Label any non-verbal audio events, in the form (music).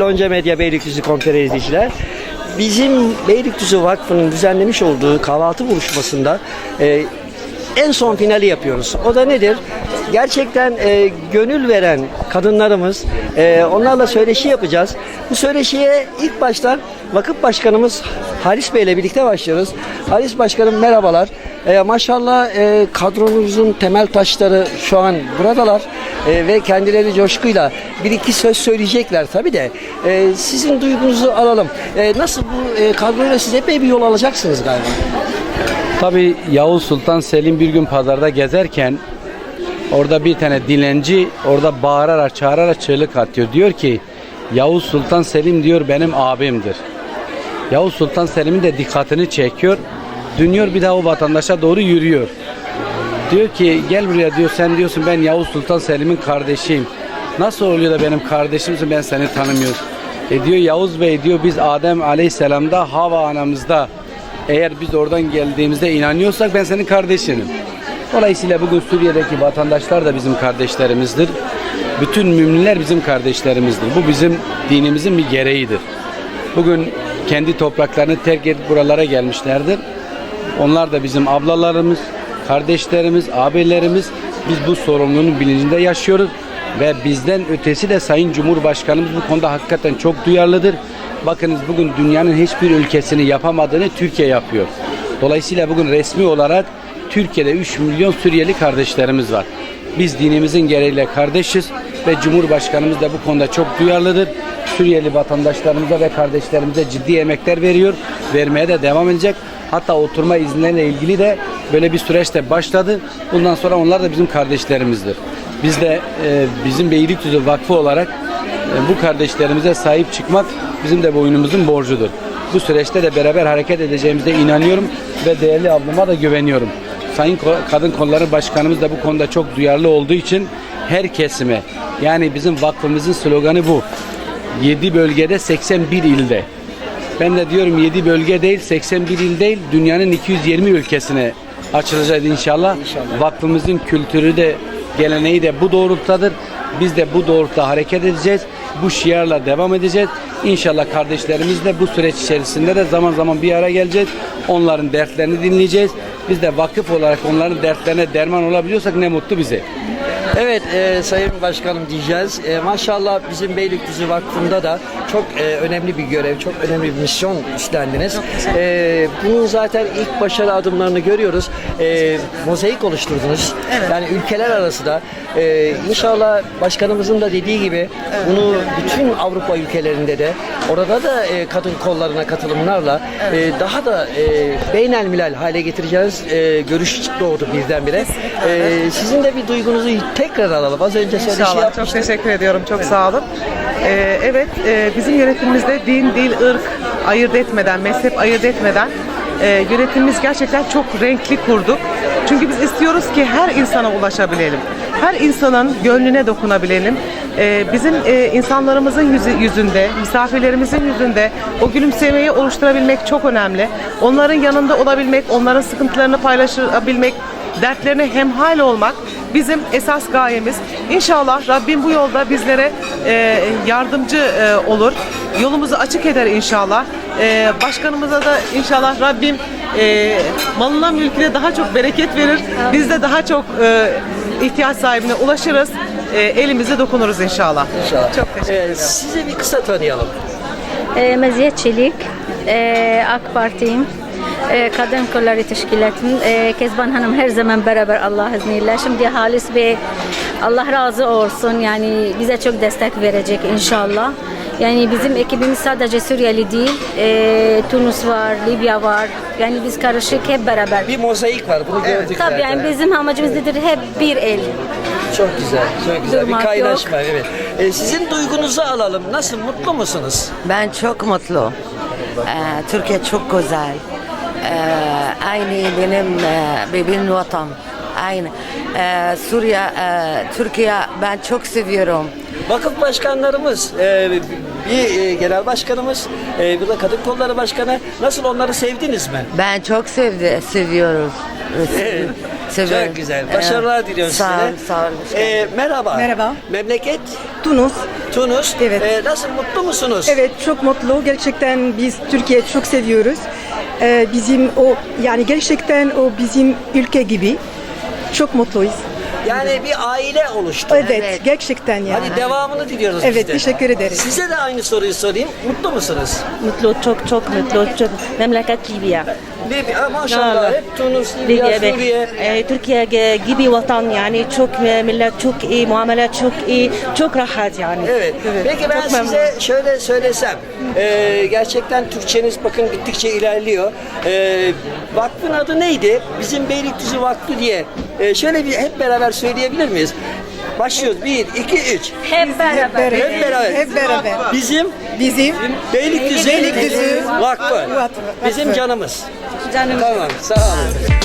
Lonca Medya Beylikdüzü Konferi izleyiciler. Bizim Beylikdüzü Vakfı'nın düzenlemiş olduğu kahvaltı buluşmasında e, en son finali yapıyoruz. O da nedir? Gerçekten e, gönül veren kadınlarımız, e, onlarla söyleşi yapacağız. Bu söyleşiye ilk baştan vakıf başkanımız Halis Bey ile birlikte başlıyoruz. Halis Başkanım merhabalar. E, maşallah e, kadronumuzun temel taşları şu an buradalar E, ve kendileri coşkuyla bir iki söz söyleyecekler tabii de. E, sizin duygunuzu alalım. E, nasıl bu e, kadroyla siz epey bir yol alacaksınız galiba. Tabii Yavuz Sultan Selim bir gün pazarda gezerken orada bir tane dilenci orada bağırarak çağırarak çığlık atıyor. Diyor ki Yavuz Sultan Selim diyor benim abimdir. Yavuz Sultan Selim'in de dikkatini çekiyor. Dönüyor bir daha o vatandaşa doğru yürüyor. Diyor ki gel buraya diyor sen diyorsun ben Yavuz Sultan Selim'in kardeşiyim. Nasıl oluyor da benim kardeşimsin ben seni tanımıyorum. E diyor Yavuz Bey diyor biz Adem Aleyhisselam'da Hava anamızda eğer biz oradan geldiğimizde inanıyorsak ben senin kardeşinim. Dolayısıyla bugün Suriye'deki vatandaşlar da bizim kardeşlerimizdir. Bütün müminler bizim kardeşlerimizdir. Bu bizim dinimizin bir gereğidir. Bugün kendi topraklarını terk edip buralara gelmişlerdir. Onlar da bizim ablalarımız, kardeşlerimiz, abilerimiz. Biz bu sorumluluğun bilincinde yaşıyoruz ve bizden ötesi de Sayın Cumhurbaşkanımız bu konuda hakikaten çok duyarlıdır. Bakınız bugün dünyanın hiçbir ülkesini yapamadığını Türkiye yapıyor. Dolayısıyla bugün resmi olarak Türkiye'de 3 milyon Suriyeli kardeşlerimiz var. Biz dinimizin gereğiyle kardeşiz ve Cumhurbaşkanımız da bu konuda çok duyarlıdır. Suriyeli vatandaşlarımıza ve kardeşlerimize ciddi emekler veriyor. Vermeye de devam edecek. Hatta oturma izinleriyle ilgili de böyle bir süreç de başladı. Bundan sonra onlar da bizim kardeşlerimizdir. Biz de e, bizim Beylikdüzü Vakfı olarak e, bu kardeşlerimize sahip çıkmak bizim de boynumuzun borcudur. Bu süreçte de beraber hareket edeceğimize inanıyorum ve değerli ablama da güveniyorum. Sayın Kadın Kolları Başkanımız da bu konuda çok duyarlı olduğu için her kesime yani bizim vakfımızın sloganı bu. 7 bölgede 81 ilde. Ben de diyorum 7 bölge değil 81 il değil dünyanın 220 ülkesine açılacağız inşallah. İnşallah. Vakfımızın kültürü de geleneği de bu doğrultudadır. Biz de bu doğrultuda hareket edeceğiz. Bu şiarla devam edeceğiz. İnşallah kardeşlerimizle bu süreç içerisinde de zaman zaman bir ara geleceğiz. Onların dertlerini dinleyeceğiz. Biz de vakıf olarak onların dertlerine derman olabiliyorsak ne mutlu bize. Evet e, Sayın Başkanım diyeceğiz. E, maşallah bizim Beylikdüzü Vakfı'nda da çok e, önemli bir görev, çok önemli bir misyon üstlendiniz. E, bunun zaten ilk başarı adımlarını görüyoruz. E, mozaik oluşturdunuz. Yani ülkeler arası da e, inşallah başkanımızın da dediği gibi bunu bütün Avrupa ülkelerinde de orada da e, kadın kollarına katılımlarla e, daha da e, beynelmilel hale getireceğiz e, görüş doğdu birdenbire. E, sizin de bir duygunuzu tekrar alalım. Az önce söyleşi İnşallah. Çok yapmıştık. teşekkür ediyorum. Çok sağ olun. Ee, evet, e, bizim yönetimimizde din, dil, ırk ayırt etmeden, mezhep ayırt etmeden e, yönetimimiz gerçekten çok renkli kurduk. Çünkü biz istiyoruz ki her insana ulaşabilelim. Her insanın gönlüne dokunabilelim. Ee, bizim e, insanlarımızın yüzü, yüzünde, misafirlerimizin yüzünde o gülümsemeyi oluşturabilmek çok önemli. Onların yanında olabilmek, onların sıkıntılarını paylaşabilmek, dertlerine hemhal olmak bizim esas gayemiz. İnşallah Rabbim bu yolda bizlere e, yardımcı e, olur. Yolumuzu açık eder inşallah. E, başkanımıza da inşallah Rabbim e, malına mülküne daha çok bereket verir. Biz de daha çok e, ihtiyaç sahibine ulaşırız. E, elimize dokunuruz inşallah. İnşallah. Çok teşekkür ederim. size bir kısa tanıyalım. E, Meziyet Çelik, e, AK Parti'yim. E, Kadın Kolları Teşkilatı'nın e, Kezban Hanım her zaman beraber Allah izniyle. Şimdi Halis Bey Allah razı olsun yani bize çok destek verecek inşallah. Yani bizim ekibimiz sadece Suriyeli değil, e, Tunus var, Libya var. Yani biz karışık hep beraber. Bir mozaik var. Bunu gördük Tabii zaten. yani bizim amacımız nedir? Hep bir el. Çok güzel. Çok güzel. Durmak bir kaynaşma. Evet. E, sizin duygunuzu alalım. Nasıl? Mutlu musunuz? Ben çok mutlu. Ee, Türkiye çok güzel. Ee, aynı benim e, benim vatan. Aynı. Ee, Suriye, e, Türkiye ben çok seviyorum. Vakıf başkanlarımız, e, bir genel başkanımız, bir de kadın kolları başkanı. Nasıl onları sevdiniz mi? Ben çok sevdi, seviyoruz. Seviyorum. (laughs) Çok güzel. Evet. Başarılar diliyorum sağ size. Sağ olun. Ee, merhaba. Merhaba. Memleket Tunus. Tunus. Evet. Ee, nasıl mutlu musunuz? Evet çok mutlu. Gerçekten biz Türkiye çok seviyoruz. Ee, bizim o yani gerçekten o bizim ülke gibi. Çok mutluyuz. Yani bir aile oluştu. Evet, Evet. gerçekten yani. Hadi devamını diliyoruz biz Evet, de. teşekkür ederiz. Size de aynı soruyu sorayım. Mutlu musunuz? mutlu çok çok mutlu çok memleket Libya. Libya maşallah Allah. hep Tunus, Libya, Libya Suriye. e, Türkiye gibi vatan yani çok e, millet çok iyi muamele çok iyi çok rahat yani. Evet. Peki ben Çok size memnunum. şöyle söylesem. e, gerçekten Türkçeniz bakın gittikçe ilerliyor. E, vakfın adı neydi? Bizim Beylikdüzü Vakfı diye. E, şöyle bir hep beraber söyleyebilir miyiz? Başlıyoruz. Bir, iki, üç. Hep beraber. Hep beraber. Hep beraber. Bizim Bizim Beylikdüzü, Beylikdüzü Vakfı. Vakfı. Bizim canımız. Canım Tamam. Sağ olun.